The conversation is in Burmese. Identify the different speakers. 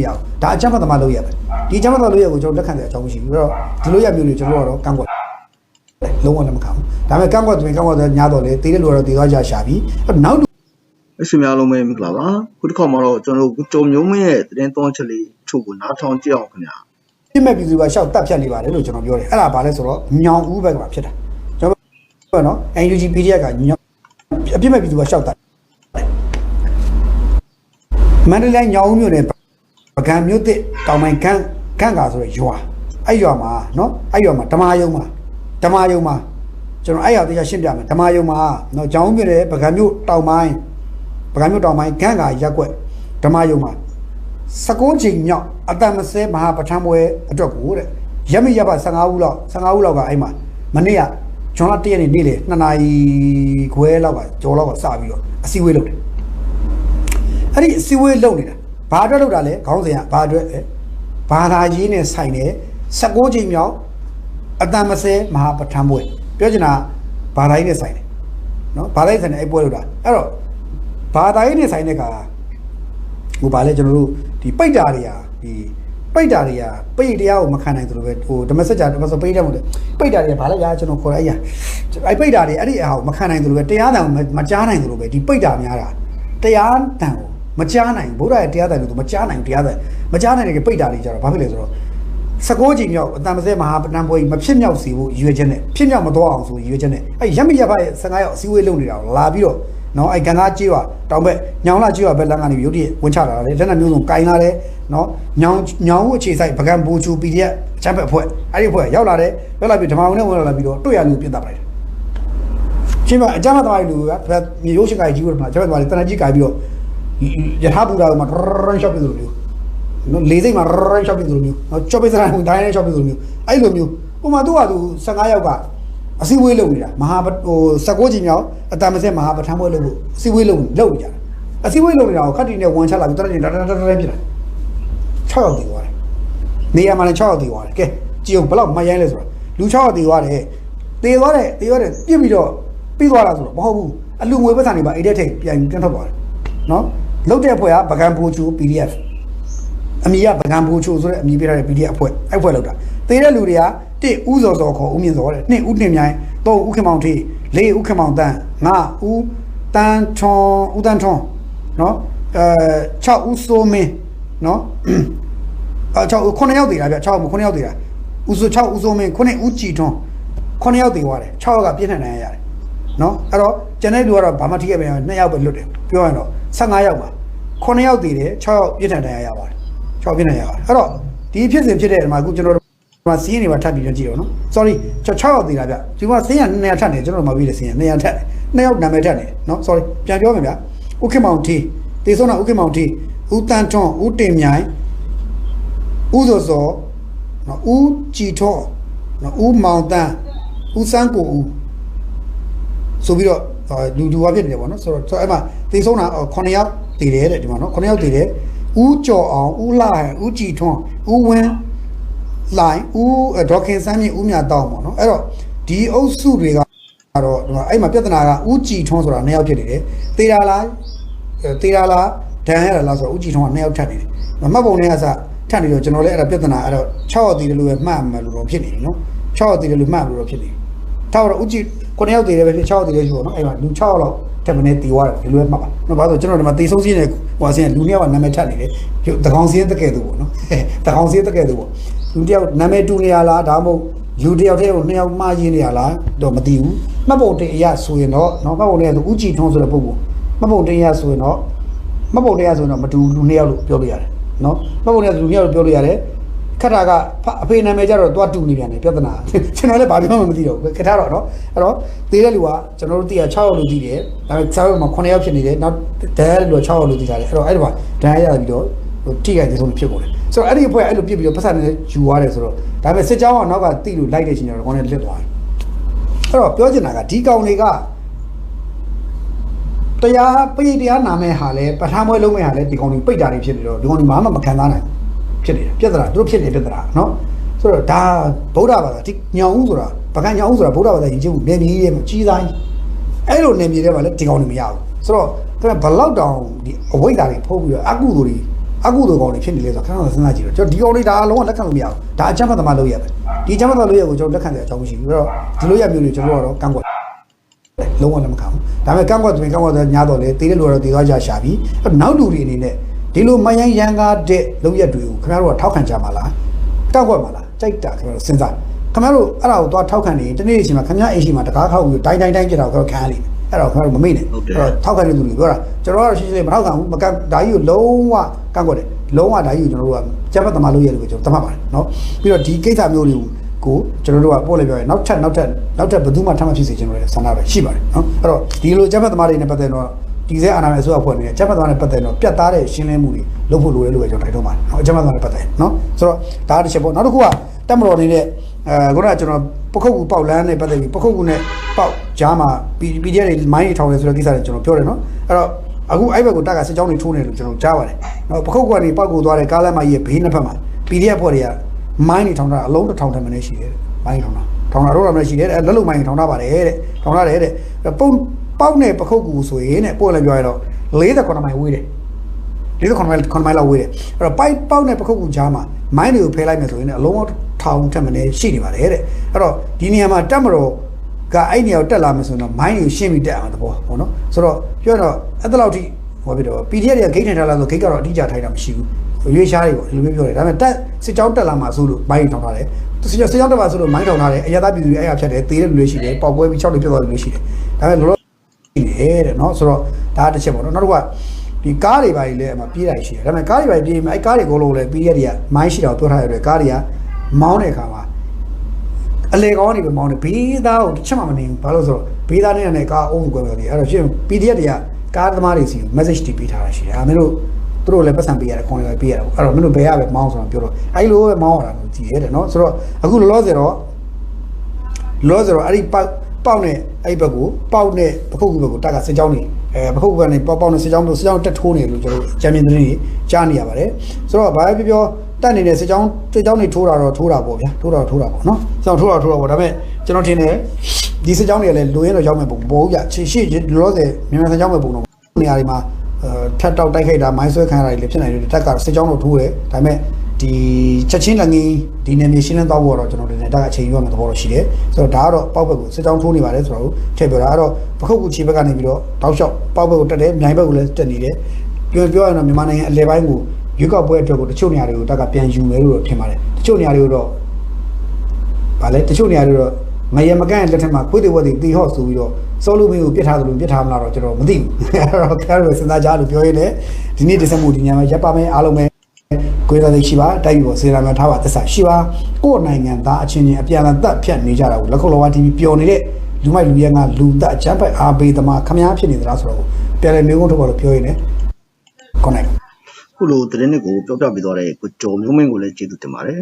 Speaker 1: မရဘူးဒါအချမ်းဖတ်သမားလုပ်ရပဲဒီအချမ်းဖတ်သမားလုပ်ရကိုကျွန်တော်လက်ခံတဲ့အကြောင်းမရှိဘူးပြီးတော့ဒီလိုရမျိုးတွေကျွန်တော်ကတော့ကန့်ကွက်လုံးဝလက်မခံဘူးဒါပေမဲ့ကန့်ကွက်တယ်ကန့်ကွက်တယ်ညာတော့လေတေးတဲ့လူကတော့တေးသွားကြရှာပြီးနောက်
Speaker 2: အရှင်များလုံးပဲမင်္ဂလာပါခုတစ်ခါမှာတော့ကျွန်တော်တို့ကြုံမျိုးမင်းရဲ့သတင်းသွင်းချက်လေးထုတ်ကိုနားထောင်ကြည့်အောင်ခင်ဗျာ
Speaker 1: ပြစ်မဲ့ပြည်သူကရှောက်တက်ဖြတ်နေပါတယ်လို့ကျွန်တော်ပြောတယ်အဲ့ဒါဘာလဲဆိုတော့ညောင်ဦးဘက်ကဖြစ်တာကျွန်တော်ပြောနော် NUG PDF ကညောင်အပြစ်မဲ့ပြည်သူကရှောက်တက်မန္တလေးညောင်ဦးမြို့နယ် ပကံမြို့တစ်တောင်ပိုင်းကန်းကန်းကာဆိုတဲ့ရွာအဲ့ရွာမှာနော်အဲ့ရွာမှာဓမ္မယုံမှာဓမ္မယုံမှာကျွန်တော်အဲ့ရွာတရားရှင်းပြမယ်ဓမ္မယုံမှာနော်ညောင်ဦးမြို့နယ်ပကံမြို့တောင်ပိုင်းပကံမြို့တောင်ပိုင်းကန်းကာရက်ကွက်ဓမ္မယုံမှာ16ချိန်မြောက်အတန်မစဲမဟာပဋ္ဌာန်းပွဲအတွက်ကိုတဲ့ရမရပါ15ဦးလောက်15ဦးလောက်ကအဲ့မှာမနေ့ကဂျွန်လာတရက်နေ့နေ့လေ2နာရီခွဲလောက်ကကြော်လောက်ကစပြီးတော့အစည်းအဝေးလုပ်တယ်အဲ့ဒီအစည်းအဝေးလုပ်နေတာ ဘာအတွက်လုပ်တာလဲခေါင်းစဉ်ကဘာအတွက်လဲဘာသာရေးနဲ့ဆိုင်တဲ့16ချိန်မြောက်အတန်မစဲမဟာပဋ္ဌာန်းပွဲပြောချင်တာဘာသာရေးနဲ့ဆိုင်တယ်နော်ဘာသာရေးဆိုင်တဲ့အဲ့ပွဲလုပ်တာအဲ့တော့ဘာသာရေးနဲ့ဆိုင်တဲ့ခါဟိုဗာလဲကျွန်တော်တို့ဒီပိတ်တာတွေဟာဒီပိတ်တာတွေဟာပိတ်တရားကိုမခံနိုင်သလိုပဲဟိုဓမ္မစကြာဓမ္မစပိတ်တယ်မဟုတ်တယ်ပိတ်တာတွေကဗာလဲရာကျွန်တော်ခေါ်ရအဲ့ရအဲ့ပိတ်တာတွေအဲ့ဒီအဟာကိုမခံနိုင်သလိုပဲတရားတန်ကိုမကြားနိုင်သလိုပဲဒီပိတ်တာများတာတရားတန်ကို မကြားနိုင်ဘုရားရဲ့တရားတန်ကိုသူမကြားနိုင်ဘူးတရားတန်မကြားနိုင်တဲ့ပိတ်တာတွေကြတော့ဘာဖြစ်လဲဆိုတော့16ချိန်မြောက်အတန်မစဲမဟာပဏ္ဏပွဲကြီးမဖြစ်မြောက်စေဖို့ရည်ရွယ်ချက်နဲ့ဖြစ်မြောက်မသွားအောင်ဆိုရည်ရွယ်ချက်နဲ့အဲ့ရမရဖရဲ့15ရောက်အစည်းအဝေးလုပ်နေတာကိုလာပြီးတော့နော်အဲ့ကံသားကြေးွာတောင်ဘက်ညောင်လာကြေးွာဘက်လမ်းကနေရုတ်တရက်ဝင်ချလာတာလေလက်နက်မျိုးစုံကင်လာတယ်နော်ညောင်ညောင်ဦးအခြေဆိုင်ပကံဘူချူ PDF ချမ်းဘက်အဖွဲ့အဲ့ဒီအဖွဲ့ရောက်လာတယ်ရောက်လာပြီးဓမ္မအောင်နဲ့ဝင်လာပြီးတော့တွေ့ရလူပြစ်တတ်လိုက်တယ်ချင်းမအကြမ်းမသမားလူကမြေရိုးရှိကကြီးဝင်မှာကျမ်းမသမားတနကြီးကပြီးတော့ ယထာပူတာကမှရန်ရှော့ပြလို့မျိုးနော်လေးစိတ်မှာရန်ရှော့ပြလို့မျိုးနော်ချော့ပိစရာဝင်တိုင်းနဲ့ရှော့ပြလို့မျိုးအဲ့လိုမျိုးဥပမာသူကသူ15ယောက်ကအစည်းအဝေးလုပ်နေတာမဟာဟို16ကြီးမြောက်အတမစက်မဟာပဋ္ဌာန်းပွဲလုပ်ဖို့အစည်းအဝေးလုပ်လုပ်နေကြတာအစည်းအဝေးလုပ်နေတာကိုခက်တီနဲ့ဝန်ချလာပြီးတရတင်တရတရတရပြတာ6ယောက်တည်သွားတယ်နေရာမှာလည်း6ယောက်တည်သွားတယ်ကဲကြည့်အောင်ဘယ်လောက်မရိုင်းလဲဆိုတာလူ6ယောက်တည်သွားတယ်တည်သွားတယ်တည်သွားတယ်ပြစ်ပြီးတော့ပြီးသွားတာဆိုတော့မဟုတ်ဘူးအလူငွေပတ်စံတွေပါအိတ်တဲ့ထိတ်ပြန်ပြန်ထွက်သွားတယ်နော် လုတ်တဲ့ဖွဲ့ကပကံဘူချူ PDF အမီကပကံဘူချိုဆိုတဲ့အမီပေးထားတဲ့ PDF အဖွဲ့အဲ့ဖွဲ့လောက်တာတေးတဲ့လူတွေကတစ်ဥစော်စော်ခေါ်ဦးမြင့်စောတဲ့နှစ်ဥတင်မြိုင်သုံးဥခင်မောင်ထေးလေးဥခင်မောင်တန်းငါဥတန်းထွန်ဥတန်းထွန်နော်အဲ6ဥစိုးမင်းနော်အဲ6ဥ9ယောက်တည်တာဗျ6ဥ9ယောက်တည်တာဥဆို6ဥစိုးမင်း9ဥကြည်ထွန်9ယောက်တည်သွားတယ်6ယောက်ကပြည့်ထန်နိုင်ရတယ်နော်အဲ့တော့ကျန်တဲ့လူကတော့ဘာမှထိခဲ့ပြန်2ယောက်ပဲလွတ်တယ်ပြောရရင်တော့15ယောက်ပါ 9ယောက်တည်တယ်6ယောက်ပြည့်ထန်နိုင်ရပါတယ်6ပြည့်ထန်ရပါတယ်အဲ့တော့ဒီဖြစ်စဉ်ဖြစ်တဲ့ဒီမှာအခုကျွန်တော်တို့ဒီမှာစီးရင်တွေပါထပ်ပြီးတော့ကြည့်တော့နော် sorry 6ယောက်တည်တာဗျဒီမှာစီးရင်200ထပ်နေကျွန်တော်တို့မပြီးတယ်စီးရင်200ထပ်2ယောက်နာမည်ထပ်နေနော် sorry ပြန်ပြောမယ်ဗျဥက္ကမောင်တီတေဆုံးတာဥက္ကမောင်တီဦးတန်းထွန်းဦးတင်မြိုင်ဦးစောစောနော်ဦးကြည်ထောနော်ဦးမောင်တန်းဦးစန်းကိုဦး ဆိုပြီးတော့လူလူကဖြစ်နေတယ်ပေါ့နော်ဆိုတော့ဆိုအဲ့မှာတေဆုံးတာ9ယောက်တည်တယ်တဲ့ဒီမှာနော်9ယောက်တည်တယ်ဦးကျော်အောင်ဦးလှဟန်ဦးကြည်ထွန်းဦးဝင်းလိုင်းဦးဒေါခင်စမ်းမြင့်ဦးမြတောင်းပေါ့နော်အဲ့တော့ဒီအုပ်စုတွေကကတော့ဒီမှာအဲ့မှာပြဿနာကဥကြည်ထွန်းဆိုတာနှစ်ယောက်ဖြစ်နေတယ်။တေရာလားအဲတေရာလားဒန်ရလားဆိုတော့ဥကြည်ထွန်းကနှစ်ယောက်ထပ်နေတယ်။မှတ်ပုံနဲ့ကစထပ်နေတော့ကျွန်တော်လည်းအဲ့ဒါပြဿနာအဲ့တော့6ရောက်တည်တယ်လို့ပဲမှတ်မှလို့တော့ဖြစ်နေပြီနော်။6ရောက်တည်တယ်လို့မှတ်လို့တော့ဖြစ်နေပြီ။ထားတော့ဥကြည် 9ယောက်တည်တယ်ပဲဖြစ်6ယောက်တည်တယ်ယူပါနော်အဲ့မှာလူ6ယောက်လောက်တက်မနေတည်သွားတယ်ဒီလိုပဲမှတ်ပါနော်ဘာလို့ကျွန်တော်ဒီမှာတေဆုံးစင်းနေဟိုဆင်းလူနှစ်ယောက်ကနာမည်ထပ်နေတယ်တကောင်စင်းတကယ်သူပေါ့နော်တကောင်စင်းတကယ်သူပေါ့လူတစ်ယောက်နာမည်တူနေရလားဒါမှမဟုတ်လူတစ်ယောက်တည်းကိုနှစ်ယောက်မှားရင်းနေရလားတော့မသိဘူးမှတ်ပုံတင်အရဆိုရင်တော့နော်မှတ်ပုံတင်ရဆိုဥကြည်ထွန်းဆိုတဲ့ပုံပေါ့မှတ်ပုံတင်ရဆိုရင်တော့မှတ်ပုံတင်ရဆိုရင်တော့မတူလူနှစ်ယောက်လို့ပြောလို့ရတယ်နော်မှတ်ပုံတင်ရဆိုလူနှစ်ယောက်လို့ပြောလို့ရတယ် ခက်တာကအဖေနာမည်ကြတော့သွားတူနေပြန်တယ်ပြဿနာကျွန်တော်လည်းဘာပြောမှမသိတော့ဘူးခက်တာတော့နော်အဲ့တော့သေးတဲ့လူကကျွန်တော်တို့သိရ6ယောက်လူသိတယ်ဒါပေမဲ့6ယောက်မှာ9ယောက်ဖြစ်နေတယ်နောက်ဒန်လူက6ယောက်လူသိကြတယ်အဲ့တော့အဲ့ဒီမှာဒန်ရပြီးတော့ဟိုထိခိုက်တဲ့ဆုံးဖြစ်ကုန်တယ်ဆိုတော့အဲ့ဒီအဖွဲ့အဲ့လိုပြစ်ပြီးတော့ပတ်စံနဲ့ယူသွားတယ်ဆိုတော့ဒါပေမဲ့စစ်ကြောင်းကနောက်ကတိလို့လိုက်တဲ့ချိန်ကျတော့ကောင်းနဲ့လစ်သွားတယ်အဲ့တော့ပြောချင်တာကဒီကောင်တွေကတရားပိတ်တရားနာမဲ့ဟာလဲပထမပွဲလုံးမဲ့ဟာလဲဒီကောင်တွေပိတ်တာတွေဖြစ်နေတော့ဒီကောင်တွေဘာမှမခံစားနိုင်ဘူး ဖြစ်နေတယ်ပြဿနာသူတို့ဖြစ်နေပြဿနာနော်ဆိုတော့ဒါဗုဒ္ဓဘာသာဒီညောင်ဦးဆိုတာပကံညောင်ဦးဆိုတာဗုဒ္ဓဘာသာယဉ်ကျေးမှုနေပြည်ရဲ့ကြီးစားကြီးအဲ့လိုနေပြည်တဲ့မှာလဲဒီကောင်တွေမရဘူးဆိုတော့ဒါဘလောက်တောင်ဒီအဝိဇ္ဇာတွေဖုတ်ပြီးတော့အကုသိုလ်တွေအအကုသိုလ်ကောင်းတွေဖြစ်နေလေဆိုတော့ခဏခဏစဉ်းစားကြည့်တော့ကျွန်တော်ဒီကောင်လေးဒါအလုံးဝလက်ခံလို့မရဘူးဒါအကြမ်းဖက်သမားလုပ်ရတယ်ဒီအကြမ်းဖက်သမားလုပ်ရကိုကျွန်တော်လက်ခံတဲ့အကြောင်းမရှိဘူးအဲ့တော့ဒီလိုရမျိုးတွေကျွန်တော်ကတော့ကန့်ကွက်လုံးဝလက်မခံဘူးဒါပေမဲ့ကန့်ကွက်တယ်ကန့်ကွက်တယ်ညာတော့လေတေးတဲ့လူကတော့တေးသွားကြရှာပြီးအဲ့တော့နောက်လူတွေအနေနဲ့ ဒီလိုမယန်းရန်ကားတဲ့လုပ်ရက်တွေကိုခင်ဗျားတို့ကထောက်ခံကြမှာလားတောက်ကွက်မှာလားကြိုက်တာခင်ဗျားတို့စဉ်းစားခင်ဗျားတို့အဲ့ဒါကိုသွားထောက်ခံနေတနေ့အချိန်မှာခင်ဗျားအိမ်ရှိမှာတကားခောက်ပြီးတိုင်းတိုင်းတိုင်းကြတော့ခင်ဗျားခံရလိမ့်မယ်အဲ့တော့ခင်ဗျားတို့မမေ့နဲ့
Speaker 2: ဟုတ်တယ်
Speaker 1: အဲ့တော့ထောက်ခံတဲ့သူတွေပြောတာကျွန်တော်ကတော့ရှင်းရှင်းလေးမထောက်ခံဘူးမကန့်ဒါကြီးကိုလုံးဝကန့်ကွက်တယ်လုံးဝဒါကြီးကိုကျွန်တော်တို့ကကျပ်ပတ်သမားလုပ်ရတယ်ကိုကျွန်တော်သတ်မှတ်ပါတယ်နော်ပြီးတော့ဒီကိစ္စမျိုးတွေကိုကျွန်တော်တို့ကပို့လိုက်ပြောရင်နောက်ထပ်နောက်ထပ်နောက်ထပ်ဘယ်သူမှထပ်မဖြစ်စေချင်လို့ဆန္ဒပဲရှိပါတယ်နော်အဲ့တော့ဒီလိုကျပ်ပတ်သမားတွေနဲ့ပတ်သက်တော့ ဒီစဲအာနာမယ်ဆိုတော့ဖွဲ့နေတဲ့ကျပ်ပတ်သမားနဲ့ပတ်သက်တော့ပြတ်သားတဲ့ရှင်းလင်းမှုတွေလုပ်ဖို့လိုတယ်လို့ပဲကျွန်တော်တိုက်တွန်းပါတယ်နော်ကျပ်ပတ်သမားနဲ့ပတ်သက်နော်ဆိုတော့ဒါတစ်ချက်ပေါ့နောက်တစ်ခုကတက်မတော်နေတဲ့အဲခုနကကျွန်တော်ပခုတ်ကူပေါက်လန်းနဲ့ပတ်သက်ပြီးပခုတ်ကူနဲ့ပေါက်ကြားမှာ PDF တွေမိုင်းတွေထောင်နေဆိုတဲ့ကိစ္စတွေကျွန်တော်ပြောတယ်နော်အဲ့တော့အခုအဲ့ဘက်ကိုတက်ကစစ်ကြောင်းတွေထိုးနေတယ်လို့ကျွန်တော်ကြားပါတယ်နော်ပခုတ်ကူကနေပေါက်ကူသွားတဲ့ကားလမ်းမကြီးရဲ့ဘေးနှစ်ဖက်မှာ PDF ဖွဲ့တွေကမိုင်းတွေထောင်တာအလုံးတစ်ထောင်တမန်နဲ့ရှိတယ်တဲ့မိုင်းထောင်တာထောင်တာတော့တော့မရှိတယ်တဲ့လက်လုံမိုင်းထောင်တာပါတယ်တဲ့ထောင်တာတယ်တဲ့ပုံ ပေါက်နဲ့ပခုတ်ကူဆိုရင်တဲ့ပို့လည်းပြောရတော့49မိုင်ဝေးတယ်ဒီလိုခွန်မိုင်ခွန်မိုင်လောက်ဝေးတယ်အဲ့တော့ပိုက်ပေါက်နဲ့ပခုတ်ကူကြားမှာမိုင်းတွေကိုဖယ်လိုက်မယ်ဆိုရင်လည်းအလုံးပေါင်းထောင်ထက်မနည်းရှိနေပါတယ်တဲ့အဲ့တော့ဒီနေရာမှာတက်မတော်ကအဲ့နေရာကိုတက်လာမယ်ဆိုရင်တော့မိုင်းတွေကိုရှင်းပြီးတက်အောင်တဘောပေါ့နော်ဆိုတော့ပြောတော့အဲ့ဒါလောက်ထိဟောပြတော့ PDF တွေကဂိတ်ထိုင်ထားလားဆိုဂိတ်ကတော့အတိအကျထိုင်တာမရှိဘူးရွေးရှားတွေပေါ့ဒီလိုမျိုးပြောတယ်ဒါပေမဲ့တက်စစ်ကြောင်းတက်လာမှာဆိုလို့မိုင်းထောင်ထားတယ်စစ်ကြောင်းစစ်ကြောင်းတက်လာဆိုလို့မိုင်းထောင်ထားတယ်အရသာပြည်သူတွေအဲ့ရဖြတ်တယ်သေတဲ့လူတွေရှိတယ်ပေါက်ပွဲပြီး၆တွေပြတ်သွားတဲ့လူတွေရှိတယ်ဒါပေမဲ့လော လောရှိတယ်တဲ့နော်ဆိုတော့ဒါတစ်ချက်ပေါ့နော်နောက်တစ်ခုကဒီကားတွေပါကြီးလည်းအမှပြေးတာရှိတယ်ဒါပေမဲ့ကားတွေပါကြီးပြေးရင်အဲကားတွေအကုန်လုံးလည်း PDF တွေကမိုင်းရှိတာကိုပြောထားရတဲ့ကားတွေကမောင်းတဲ့အခါမှာအလေကောင်းနေပဲမောင်းတယ်ဘေးသားကိုတစ်ချက်မှမနေဘူးဘာလို့လဲဆိုတော့ဘေးသားနဲ့နဲ့ကားအုံးကွယ်ပဲလေအဲ့တော့ရှင် PDF တွေကကားသမားတွေစီကို message တွေပေးထားတာရှိတယ်အဲမင်းတို့သူတို့လည်းပတ်စံပေးရတယ်ခွန်လည်းပေးရတယ်အဲ့တော့မင်းတို့ဘယ်ရပဲမောင်းဆိုတာပြောတော့အဲ့လိုပဲမောင်းရတာလို့ကြည်ရတယ်နော်ဆိုတော့အခုလောလောဆယ်တော့လောဆိုတော့အဲ့ဒီ ပေါက်ပေါက်နဲ့အဲ့ဒီဘက်ကိုပေါက်နဲ့ပခုတ်ကူဘက်ကိုတက်ကစစ်ကြောင်းနေအဲပခုတ်ကူကနေပေါက်ပေါက်နဲ့စစ်ကြောင်းတို့စစ်ကြောင်းတက်ထိုးနေလို့ကျွန်တော်တို့ချန်ပီယံသတင်းတွေကြားနေရပါတယ်ဆိုတော့ဘာပဲပြောပြောတက်နေတဲ့စစ်ကြောင်းစစ်ကြောင်းတွေထိုးတာတော့ထိုးတာပေါ့ဗျာထိုးတာတော့ထိုးတာပေါ့နော်စစ်ကြောင်းထိုးတာထိုးတာပေါ့ဒါပေမဲ့ကျွန်တော်ထင်တယ်ဒီစစ်ကြောင်းတွေကလည်းလိုရင်းတော့ရောက်မဲ့ပုံပေါ်ကြချီရှိလောဆယ်မြန်မာစစ်ကြောင်းမဲ့ပုံတော့နေရာတွေမှာအဲထက်တောက်တိုက်ခိုက်တာမိုင်းဆွဲခံရတာတွေလည်းဖြစ်နိုင်တယ်တက်ကစစ်ကြောင်းတော့ထိုးတယ်ဒါပေမဲ့ ဒီချက်ချင်းလည်းငင်းဒီနယ်မြေရှင်းလင်းသွားဖို့တော့ကျွန်တော်တို့လည်းဒါကအချိန်ယူရမယ့်သဘောတော့ရှိတယ်ဆိုတော့ဒါကတော့ပောက်ဘက်ကိုစစ်ကြောင်းထိုးနေပါတယ်ဆိုတော့ထည့်ပြောတာအဲ့တော့ပခုတ်ကူချီဘက်ကနေပြီးတော့တောက်လျှောက်ပောက်ဘက်ကိုတက်တယ်မြိုင်ဘက်ကိုလည်းတက်နေတယ်ပြောပြောရရင်တော့မြန်မာနိုင်ငံအလဲပိုင်းကိုရွေးကောက်ပွဲအတွက်ကိုတချို့နေရာတွေကိုတက်ကပြန်ယူမယ်လို့တော့ထင်ပါတယ်တချို့နေရာတွေကိုတော့ဗာလဲတချို့နေရာတွေတော့မရမကန့်လက်ထက်မှာခွေးတွေဝက်တွေတီဟော့ဆိုပြီးတော့စောလူမင်းကိုပြစ်ထားသလိုပြစ်ထားမလားတော့ကျွန်တော်မသိဘူးအဲ့တော့ခါရယ်စဉ်းစားကြလို့ပြောရင်းနဲ့ဒီနေ့ဒီစမှုဒီညမှာရပ်ပါမယ်အားလုံးပဲ ကိုယ်တော်သိရှိပါတိုက်ပြီးပေါ်စေရာများထားပါသစ္စာရှိပါကိုယ့်နိုင်ငံသားအချင်းချင်းအပြန်အလှန်တက်ဖြတ်နေကြတာကိုလက်ခုပ်လောဝ TV ပျော်နေတဲ့လူမိုက်လူရဲကလူတက်အချမ်းပိုက်အားပေးသမားခမားဖြစ်နေသလားဆိုတော့ပြန်လည်မျိုးကုန်းထုတ်ပါလို့ပြောရင်းနဲ့ connect
Speaker 2: ခုလိုသတင်းတွေကိုပြောပြပေးသွားတဲ့ကိုကျော်မျိုးမင်းကိုလည်းကျေးဇူးတင်ပါတယ်